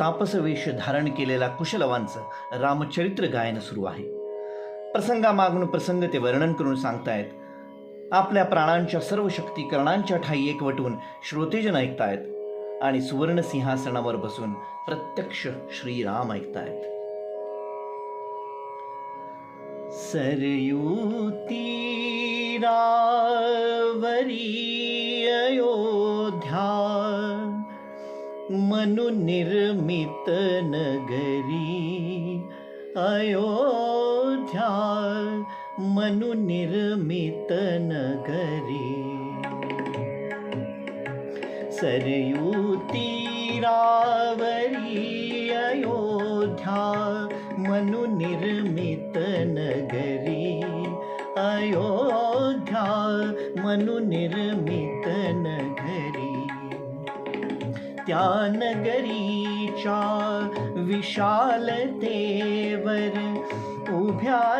तापसवेश धारण केलेला कुशलवांचं रामचरित्र गायन सुरू आहे. प्रसंगामागून प्रसंग ते वर्णन करून सांगतायत आपल्या प्राणांच्या सर्व शक्ती कर्णांच्या ठाई एकवटून श्रोतेजन ऐकतायत आणि सुवर्ण सिंहासनावर बसून प्रत्यक्ष श्रीराम ऐकतायत. सरयू तीरावरी अयोध्या मनुनिर्मितनगरी अयोध्या मनुनिर्मितनगरी सरयूतीरावरी अयोध्या मनुनिर्मितनगरी अयोध्या मनु ध्यानगरी च विशालतेवरी उभ्या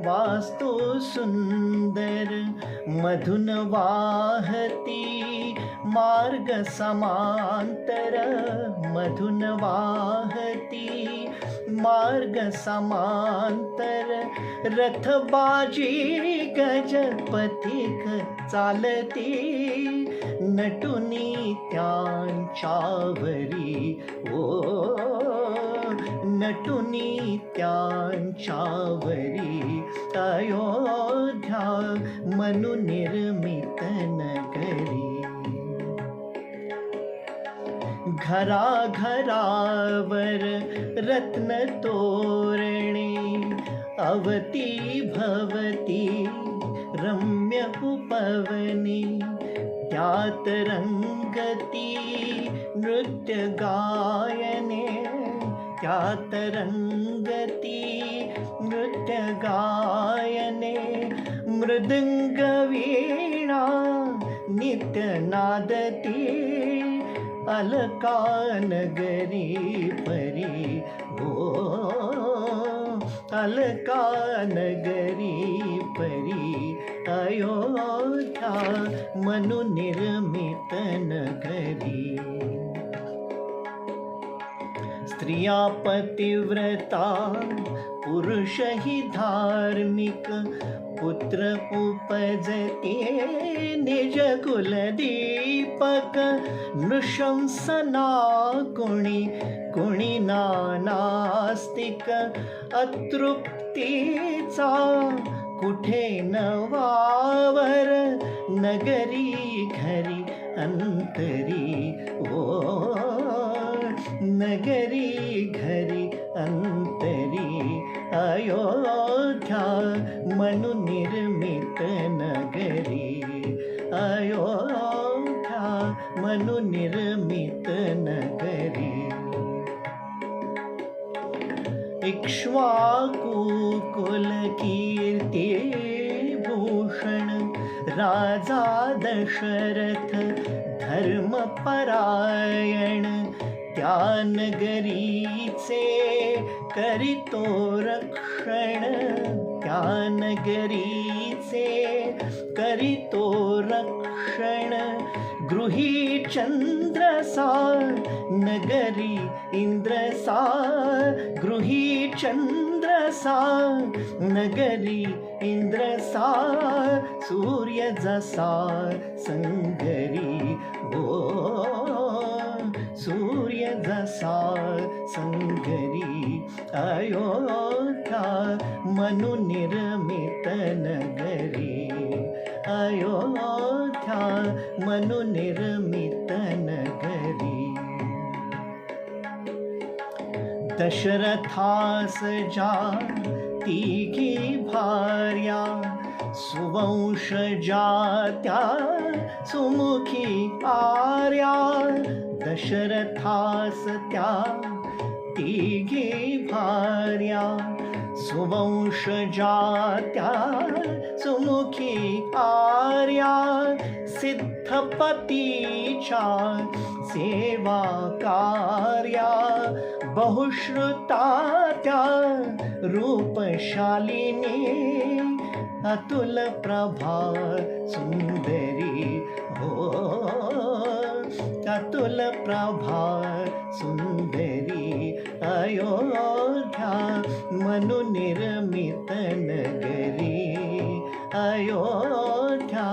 वास्तू सुंदर, मधुन वाहती, मार्ग समांतर, मधुन वाहती, मार्ग समांतर, रथबाजी गजपथिक चालती, नटुनी त्यांच्यावरी ओ नटुनी त्यांच्यावरी अयोध्या मनु निर्मित नगरी. घराघरावर रत्न तोरणे अवती भवती रम्य उपवने त्यात रंगती नृत्य गायने त्यात रंगती नृत्य गायने मृदंग वीणा नित्य नादती अलका नगरी परी। हो अलका नगरी परी। अयोध्या मनु निर्मित नगरी। स्त्रिया पतिव्रता पुरुषही धार्मिक पुत्र उपजते निज कुलदीपक नृशंसना कुणी कुणी नानास्तिक अतृप्तीचा कुठे न वावर नगरी घरी अंतरी ओ नगरी घरी अंतरी अयोध्या मनु निर्मित नगरी। अयोध्या मनु निर्मित नगरी। इक्ष्वाकुकुल कीर्ती भूषण, राजा दशरथ धर्मपरायण त्या नगरीचे करितो रक्षण त्या नगरीचे करितो रक्षण गृही चंद्रसा नगरी इंद्रसा गृही चंद्रसा नगरी इंद्रसा सूर्य जसा संगरी ओ सूर्य जसा संगरी अयोध्या मनु निर्मित नगरी अयोध्या मनु निर्मित नगरी दशरथास जा तिघी भार्या सुवंश जात्या सुमुखी आर्या दशरथास त्या तिघी भार्या, सुवंश जात्या, सुमुखी आर्या सिद्धपतीच्या सेवा कार्या, बहुश्रुता त्या रूपशालिनी, अतुल प्रभा सुंदरी हो। अतुल प्रभा सुंदरी अयोध्या मनु निर्मित नगरी अयोध्या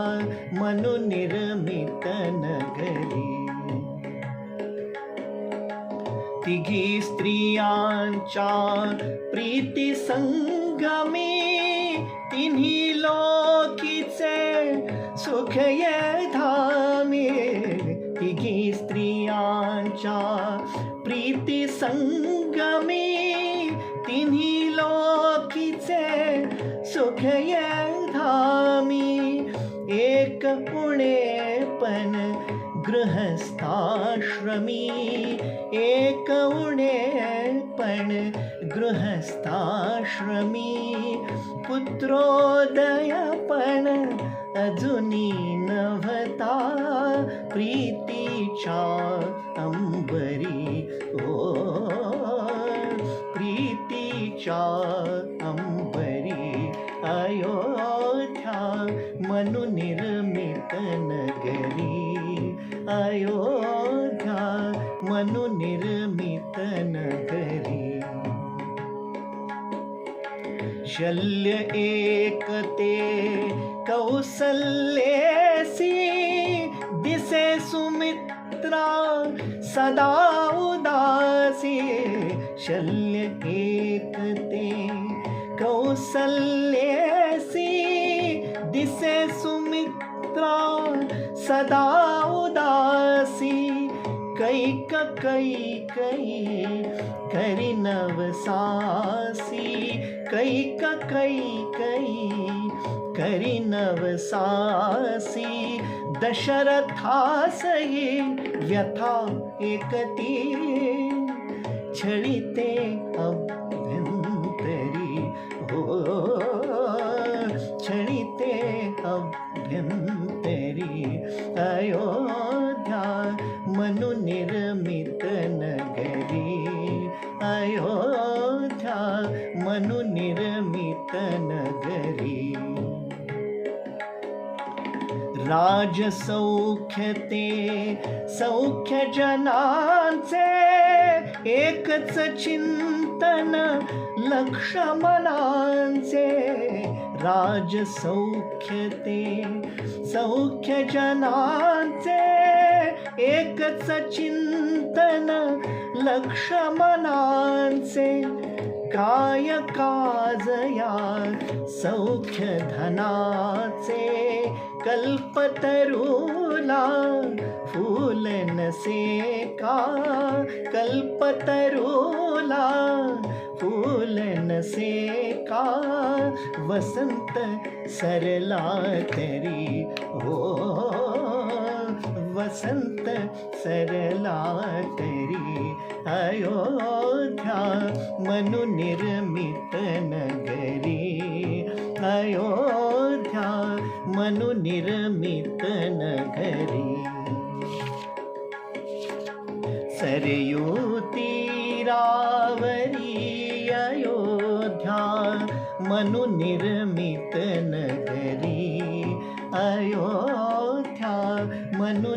मनु निर्मित नगरी। तिघी स्त्रियांच्या प्रीती संगमी। तिन्ही लोकीचे सुख ये स्त्रियांच्या प्रीती संगमी, तिन्ही लोकीचे सुख धामी एक उणे पण गृहस्थाश्रमी, एक उणे पण गृहस्थाश्रमी, पुत्रोदय पण अजुनी नभता प्रीतीच्या अंबरी। ओ प्रीतीच्या अंबरी। अयोध्या मनु निर्मित नगरी। अयोध्या मनु निर्मित नगरी। शल्य एकते कौसल्येसी, दिसे सुमित्रा सदा उदासी, शल्य एकते कौसल्येसी दिसे सुमित्रा, सदा उदासी। कैक कैकई करी नवसासी कैक कई करी नवसासी दशरथासही व्यथा एकती छळिते अभ्यंतरी हो छळिते अभ्यंतरी अयोध्या मनु निर्मित नगरी। अयोध्या मनु निर्मित नगरी। राजसौख्यते सौख्यजनांचे एकच चिंतन लक्षमनांचे राजसौख्यते सौख्यजनांचे एकच चिंतन लक्षमनांचे काय काजया सौख्यधनाचे कल्पतरुला फूलन सेका। कल्पतरुला फूलन सेका। वसन्त सरला तरी ओ। वसन्त सरला तरी अयोध्या मनु निर्मितनगरि हयो मनु सरयूतीरावरीयोध्या सरयोवरी अयोध्या मनु